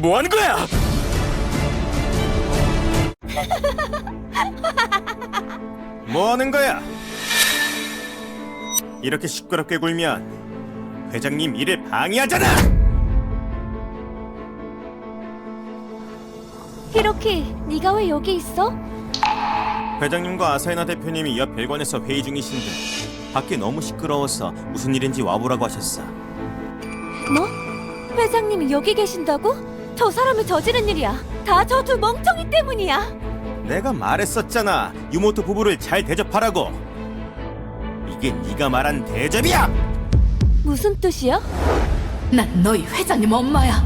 뭐 하는 거야? 뭐 하는 거야? 이렇게 시끄럽게 굴면 회장님 일을 방해하잖아. 히로키, 네가 왜 여기 있어? 회장님과 아사히나 대표님이 옆 별관에서 회의 중이신데 밖에 너무 시끄러워서 무슨 일인지 와보라고 하셨어. 뭐? 회장님이 여기 계신다고? 저 사람이 저지른 일이야. 다 저 두 멍청이 때문이야. 내가 말했었잖아. 유모토 부부를 잘 대접하라고. 이게 네가 말한 대접이야. 무슨 뜻이야? 난 너희 회장님 엄마야.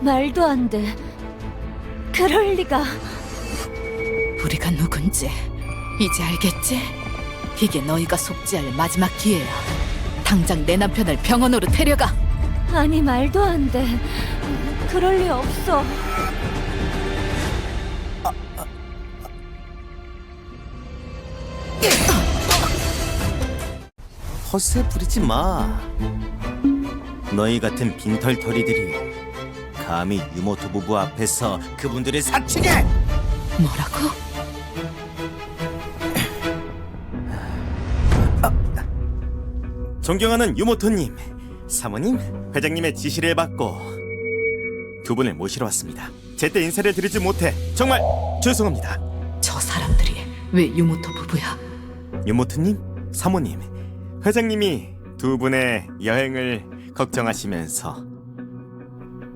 말도 안 돼. 그럴 리가. 우리가 누군지 이제 알겠지? 이게 너희가 속지할 마지막 기회야. 당장 내 남편을 병원으로 데려가. 아니 말도 안 돼. 그럴 리 없어. 허세 부리지 마. 너희 같은 빈털터리들이 감히 유모토 부부 앞에서 그분들을 사칭해! 뭐라고? 존경하는 유모토님, 사모님, 회장님의 지시를 받고 두 분을 모시러 왔습니다. 제때 인사를 드리지 못해 정말 죄송합니다. 저 사람들이 왜 유모토 부부야? 유모토님, 사모님, 회장님이 두 분의 여행을 걱정하시면서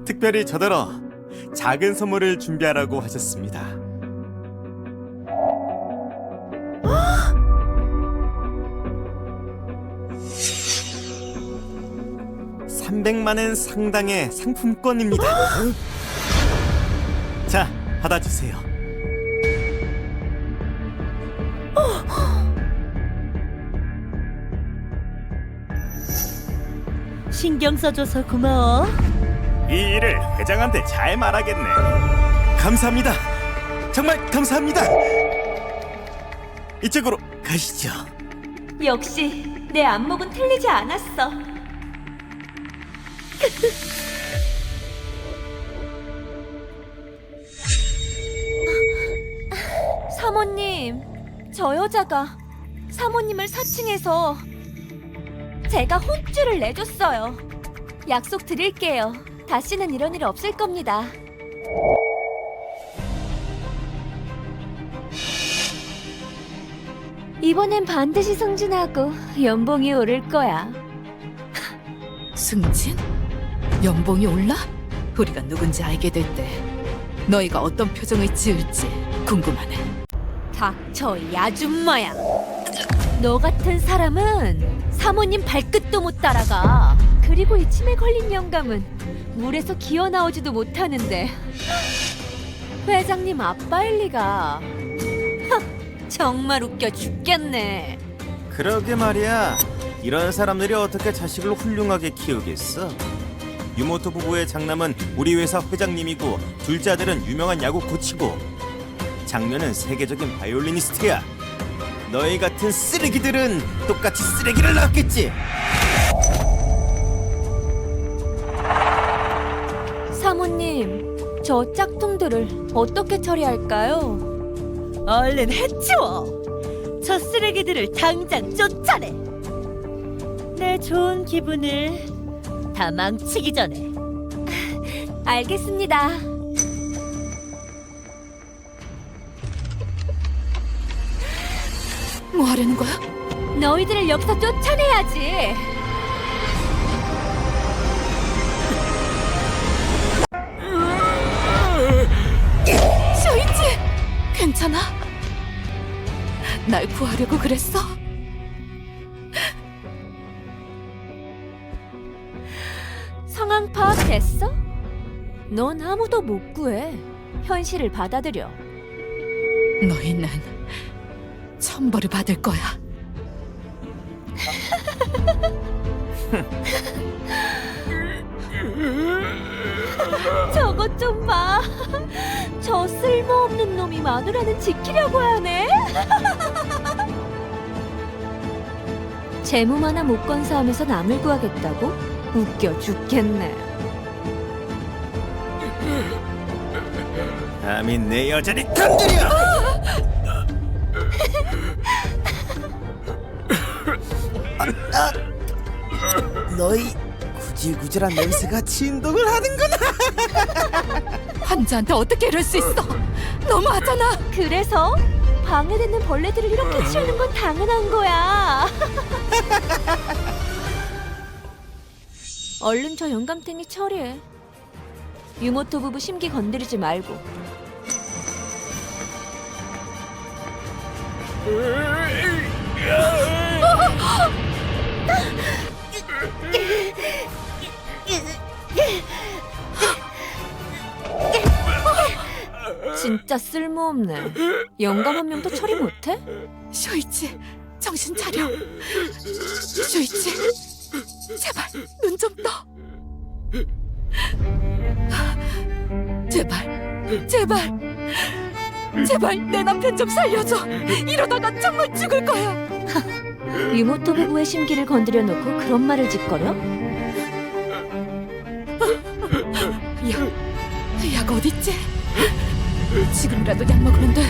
특별히 저더러 작은 선물을 준비하라고 하셨습니다. 300만 원 상당의 상품권입니다. 자, 받아주세요. 신경 써줘서 고마워. 이 일을 회장한테 잘 말하겠네. 감사합니다. 정말 감사합니다. 이쪽으로 가시죠. 역시 내 안목은 틀리지 않았어. 사모님, 저 여자가 사모님을 사칭해서 제가 혼쭐을 내줬어요. 약속 드릴게요. 다시는 이런 일 없을 겁니다. 이번엔 반드시 승진하고 연봉이 오를 거야. 승진? 연봉이 올라? 우리가 누군지 알게 될 때 너희가 어떤 표정을 지을지 궁금하네. 닥쳐 이 아줌마야. 너 같은 사람은 사모님 발끝도 못 따라가. 그리고 이 치매 걸린 영감은 물에서 기어 나오지도 못하는데 회장님 아빠일 리가. 하, 정말 웃겨 죽겠네. 그러게 말이야. 이런 사람들이 어떻게 자식을 훌륭하게 키우겠어? 유모토 부부의 장남은 우리 회사 회장님이고 둘째 아들은 유명한 야구 코치고 장녀는 세계적인 바이올리니스트야. 너희 같은 쓰레기들은 똑같이 쓰레기를 낳았겠지. 사모님, 저 짝퉁들을 어떻게 처리할까요? 얼른 해치워! 저 쓰레기들을 당장 쫓아내! 내 좋은 기분을 다 망치기 전에. 알겠습니다. 뭐 하려는 거야? 너희들을 여기서 쫓아내야지. 쇼이치! 괜찮아? 날 구하려고 그랬어? 넌 아무도 못 구해. 현실을 받아들여. 너희는 천벌을 받을 거야. 저것 좀 봐. 저 쓸모없는 놈이 마누라는 지키려고 하네. 재물 하나 못 건사하면서 남을 구하겠다고? 웃겨 죽겠네. 감히 내 여자를 건드려! 아, 아, 너희 구질구질한 냄새가 진동을 하는구나. 환자한테 어떻게 이럴 수 있어? 너무하잖아. 그래서 방해되는 벌레들을 이렇게 치우는 건 당연한 거야. 얼른 저 영감탱이 처리해. 유모토 부부 심기 건드리지 말고. 진짜 쓸모없네. 영감 한 명도 처리 못해? 쇼이치, 정신 차려. 쇼이치, 제발 눈 좀 떠. 제발, 제발, 제발 내 남편 좀 살려줘. 이러다가 정말 죽을 거야. 유모토 부부의 심기를 건드려 놓고 그런 말을 짓거려? 약, 약 어딨지? 지금이라도 약 먹으면 돼.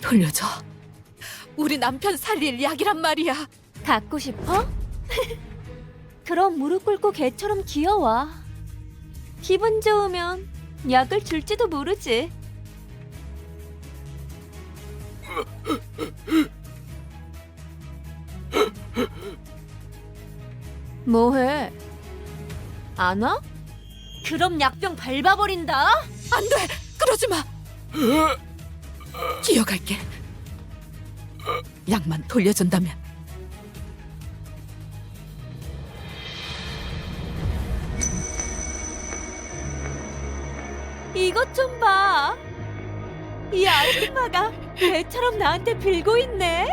돌려줘. 우리 남편 살릴 약이란 말이야. 갖고 싶어? 그럼 무릎 꿇고 개처럼 기어와. 기분 좋으면 약을 줄지도 모르지. 뭐해? 안 와? 그럼 약병 밟아버린다. 안 돼! 그러지 마! 기어갈게. 약만 돌려준다면. 이것 좀 봐. 이 아줌마가 배처럼 나한테 빌고 있네.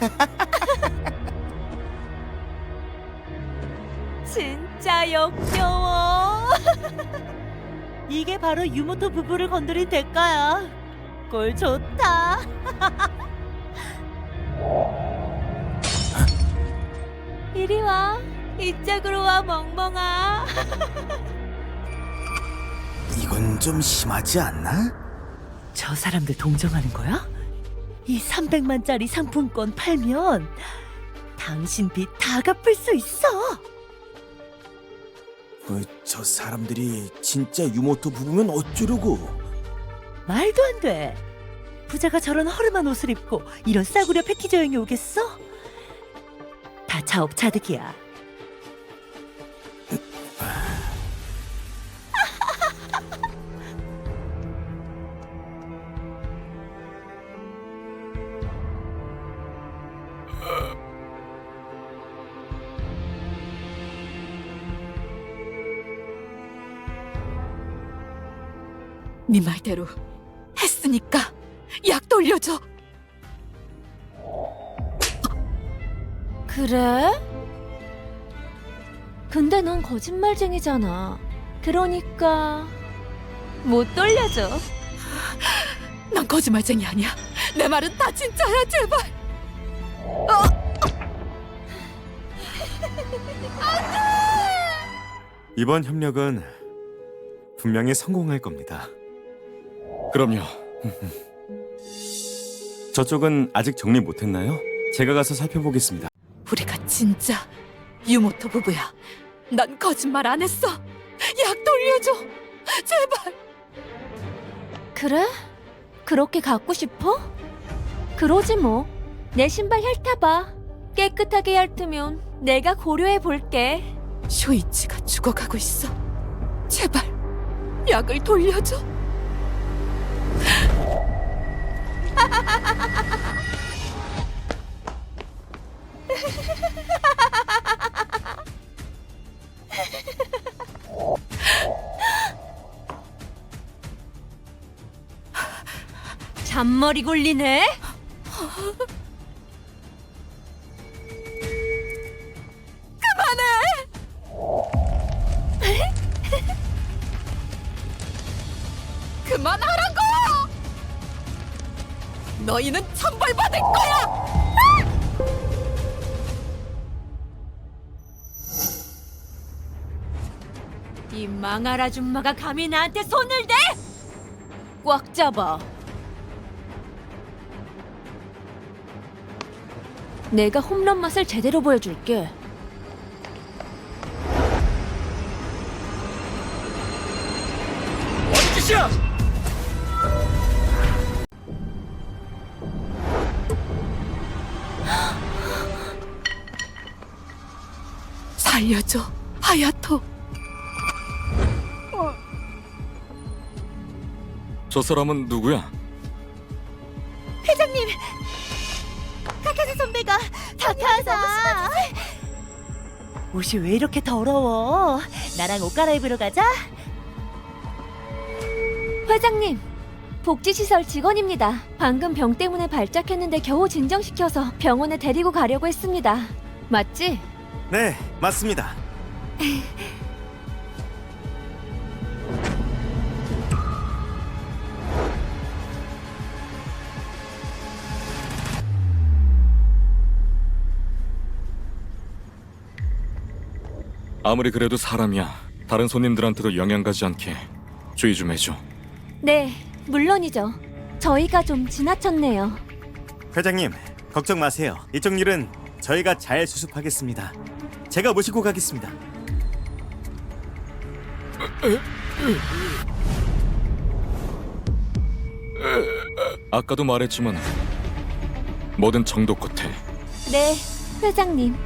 진짜 역겨워. 이게 바로 유모토 부부를 건드린 대가야. 꼴 좋다. 이리 와. 이쪽으로 와, 멍멍아. 이건 좀 심하지 않나? 저 사람들 동정하는 거야? 이 300만짜리 상품권 팔면 당신 빚 다 갚을 수 있어. 어, 저 사람들이 진짜 유모토 부부면 어쩌려고? 말도 안 돼. 부자가 저런 허름한 옷을 입고 이런 싸구려 패키지 여행에 오겠어? 다 자업자득이야. 네 말대로 했으니까 약 돌려줘. 그래? 근데 넌 거짓말쟁이잖아. 그러니까 못 돌려줘. 난 거짓말쟁이 아니야. 내 말은 다 진짜야, 제발. 이번 협력은 분명히 성공할 겁니다. 그럼요. 저쪽은 아직 정리 못했나요? 제가 가서 살펴보겠습니다. 우리가 진짜 유모토 부부야. 난 거짓말 안 했어. 약 돌려줘. 제발. 그래? 그렇게 갖고 싶어? 그러지 뭐. 내 신발 핥아봐. 깨끗하게 핥으면 내가 고려해 볼게. 쇼이치가 죽어가고 있어. 제발 약을 돌려줘. 잔머리 굴리네. 그만하라고! 너희는 천벌받을 거야! 이 망할 아줌마가 감히 나한테 손을 대! 꽉 잡아. 내가 홈런 맛을 제대로 보여줄게. 원지씨야! 살려줘, 하야토. 저 사람은 누구야? 카카사 선배가 다카사. 옷이 왜 이렇게 더러워? 나랑 옷 갈아입으러 가자. 회장님, 복지시설 직원입니다. 방금 병 때문에 발작했는데 겨우 진정시켜서 병원에 데리고 가려고 했습니다. 맞지? 네, 맞습니다. 아무리 그래도 사람이야. 다른 손님들한테도 영향 가지 않게 주의 좀 해줘. 네, 물론이죠. 저희가 좀 지나쳤네요. 회장님, 걱정 마세요. 이쪽 일은 저희가 잘 수습하겠습니다. 제가 모시고 가겠습니다. 아까도 말했지만 뭐든 정도 끝에 네, 회장님.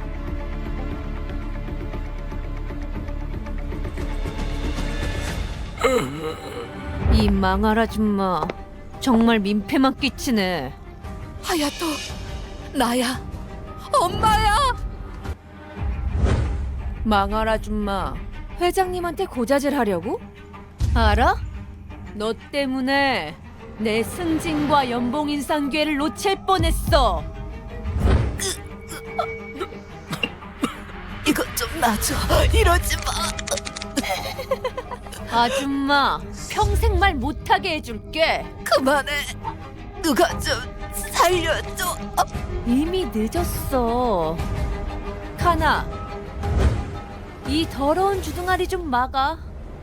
이 망할 아줌마 정말 민폐만 끼치네. 하야토, 나야, 엄마야. 망할 아줌마 회장님한테 고자질 하려고? 알아? 너 때문에 내 승진과 연봉 인상 기회를 놓칠 뻔했어. 이거 좀 놔줘. 이러지 마. 아줌마 평생 말 못하게 해줄게. 그만해. 누가 좀 살려줘. 이미 늦었어. 카나, 이 더러운 주둥아리 좀 막아.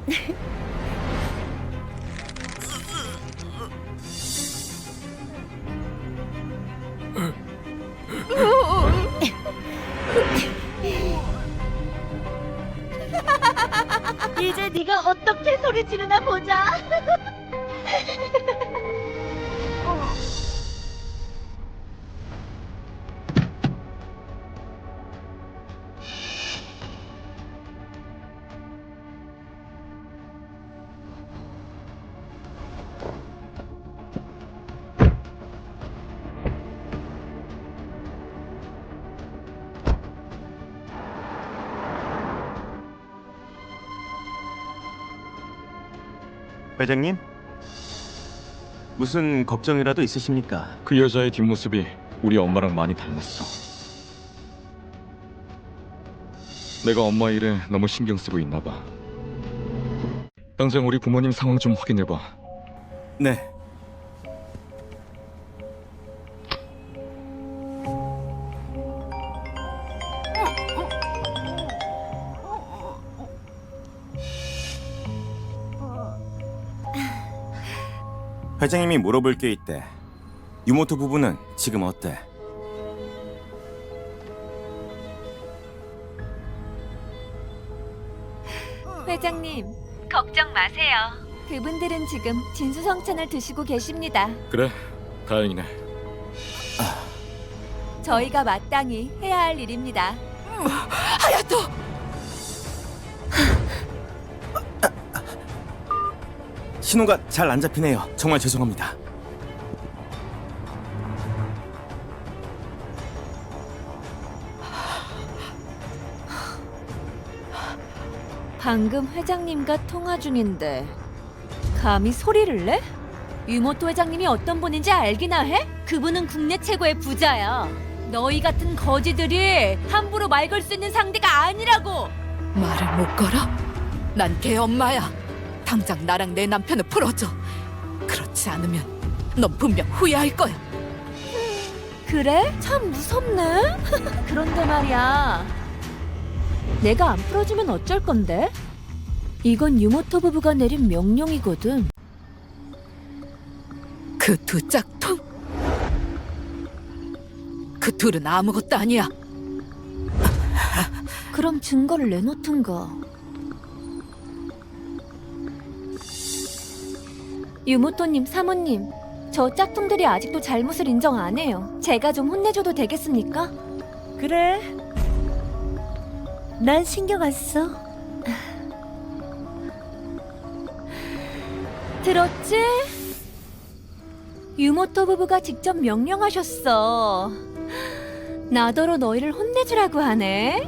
이제 네가 어떻게 소리 지르나 보자. 회장님, 무슨 걱정이라도 있으십니까? 그 여자의 뒷모습이 우리 엄마랑 많이 닮았어. 내가 엄마 일에 너무 신경 쓰고 있나 봐. 당장 우리 부모님 상황 좀 확인해 봐. 네. 회장님이 물어볼 게 있대. 유모토 부부는 지금 어때? 회장님, 걱정 마세요. 그분들은 지금 진수성찬을 드시고 계십니다. 그래, 다행이네. 저희가 마땅히 해야 할 일입니다. 하야토. 신호가 잘 안 잡히네요. 정말 죄송합니다. 방금 회장님과 통화 중인데 감히 소리를 내? 유모토 회장님이 어떤 분인지 알기나 해? 그분은 국내 최고의 부자야. 너희 같은 거지들이 함부로 말 걸 수 있는 상대가 아니라고. 말을 못 걸어? 난 걔 엄마야. 당장 나랑 내 남편을 풀어줘. 그렇지 않으면 넌 분명 후회할 거야. 그래? 참 무섭네. 그런데 말이야. 내가 안 풀어주면 어쩔 건데? 이건 유모토 부부가 내린 명령이거든. 그 두 짝퉁? 그 둘은 아무것도 아니야. 그럼 증거를 내놓든가. 유모토님, 사모님, 저 짝퉁들이 아직도 잘못을 인정 안 해요. 제가 좀 혼내줘도 되겠습니까? 그래. 난 신경 안 써. 들었지? 유모토 부부가 직접 명령하셨어. 나더러 너희를 혼내주라고 하네.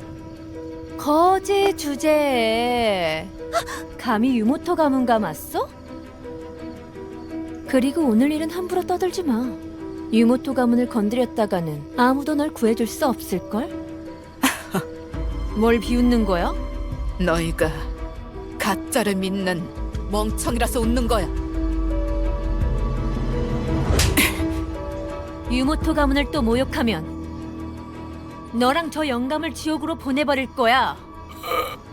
거제 주제에 감히 유모토 가문 감았어? 그리고 오늘 일은 함부로 떠들지 마. 유모토 가문을 건드렸다가는 아무도 널 구해줄 수 없을걸? 뭘 비웃는 거야? 너희가 가짜를 믿는 멍청이라서 웃는 거야. 유모토 가문을 또 모욕하면 너랑 저 영감을 지옥으로 보내버릴 거야.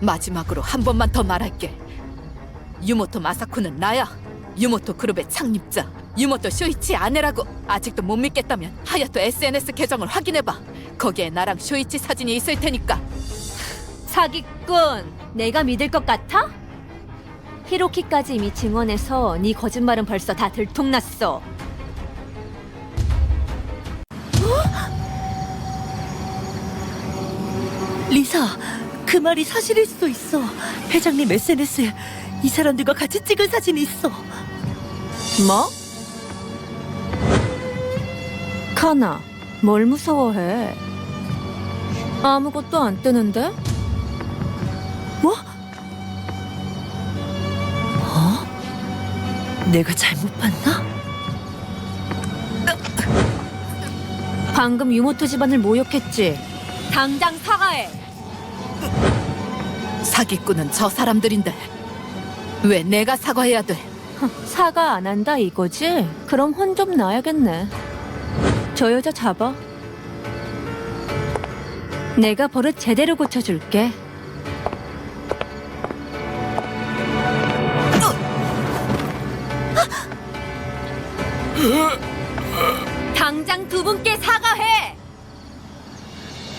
마지막으로 한 번만 더 말할게. 유모토 마사코는 나야. 유모토 그룹의 창립자. 유모토 쇼이치 아내라고. 아직도 못 믿겠다면 하야토 SNS 계정을 확인해봐. 거기에 나랑 쇼이치 사진이 있을 테니까. 사기꾼, 내가 믿을 것 같아? 히로키까지 이미 증언해서 네 거짓말은 벌써 다 들통났어. 리사, 그 말이 사실일 수도 있어. 회장님 SNS에 이 사람들과 같이 찍은 사진이 있어. 뭐? 카나, 뭘 무서워해? 아무것도 안 뜨는데? 뭐? 어? 내가 잘못 봤나? 방금 유모토 집안을 모욕했지. 당장 사과해. 사기꾼은 저 사람들인데. 왜 내가 사과해야 돼? 사과 안 한다 이거지? 그럼 혼 좀 나야겠네. 저 여자 잡아. 내가 버릇 제대로 고쳐줄게. 당장 두 분께 사과해.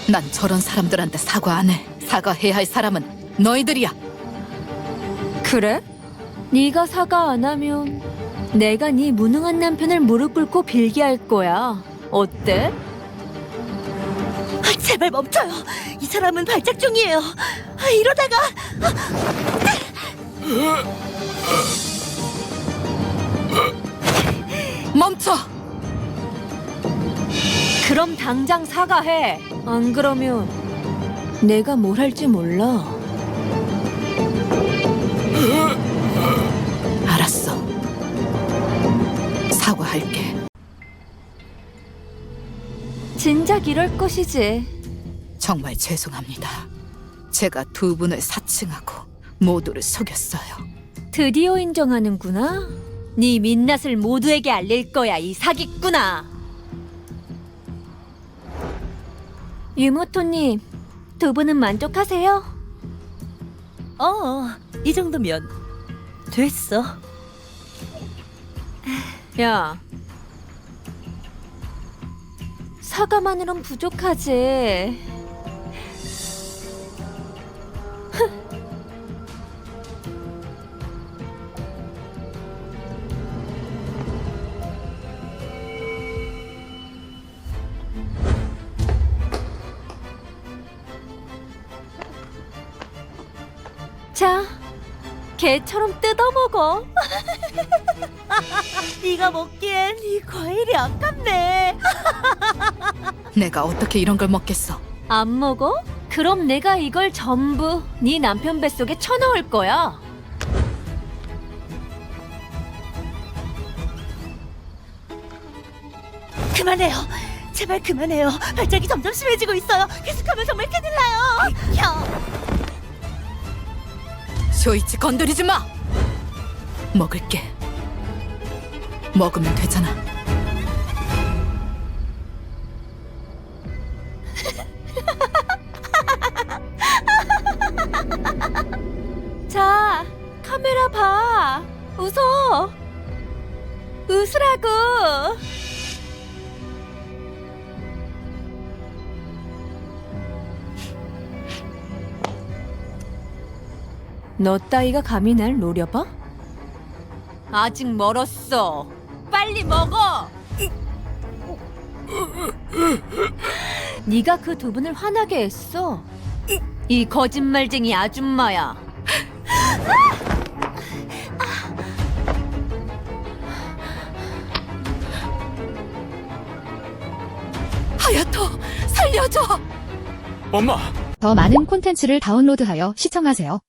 난 저런 사람들한테 사과 안 해. 사과해야 할 사람은 너희들이야. 그래? 네가 사과 안 하면 내가 네 무능한 남편을 무릎 꿇고 빌게 할 거야. 어때? 아, 제발 멈춰요. 이 사람은 발작 중이에요. 아, 이러다가 멈춰! 그럼 당장 사과해. 안 그러면 내가 뭘 할지 몰라. 진작 이럴 것이지. 정말 죄송합니다. 제가 두 분을 사칭하고 모두를 속였어요. 드디어 인정하는구나. 네 민낯을 모두에게 알릴 거야, 이 사기꾼아. 유모토님, 두 분은 만족하세요? 어, 이 정도면 됐어. 야. 사과만으론 부족하지. 자, 개처럼 뜯어먹어. 네가 먹기엔 이 과일이 아깝네. 내가 어떻게 이런 걸 먹겠어? 안 먹어? 그럼 내가 이걸 전부 네 남편 뱃속에 쳐넣을 거야. 그만해요. 제발 그만해요. 발작이 점점 심해지고 있어요. 계속하면 정말 큰일 나요. 혀. 쇼이치 건드리지 마! 먹을게. 먹으면 되잖아. 웃으라고. 너 따위가 감히 날 노려봐? 아직 멀었어. 빨리 먹어. 네가 그 두 분을 화나게 했어. 이 거짓말쟁이 아줌마야. 살려줘. 엄마! 더 많은 콘텐츠를 다운로드하여 시청하세요.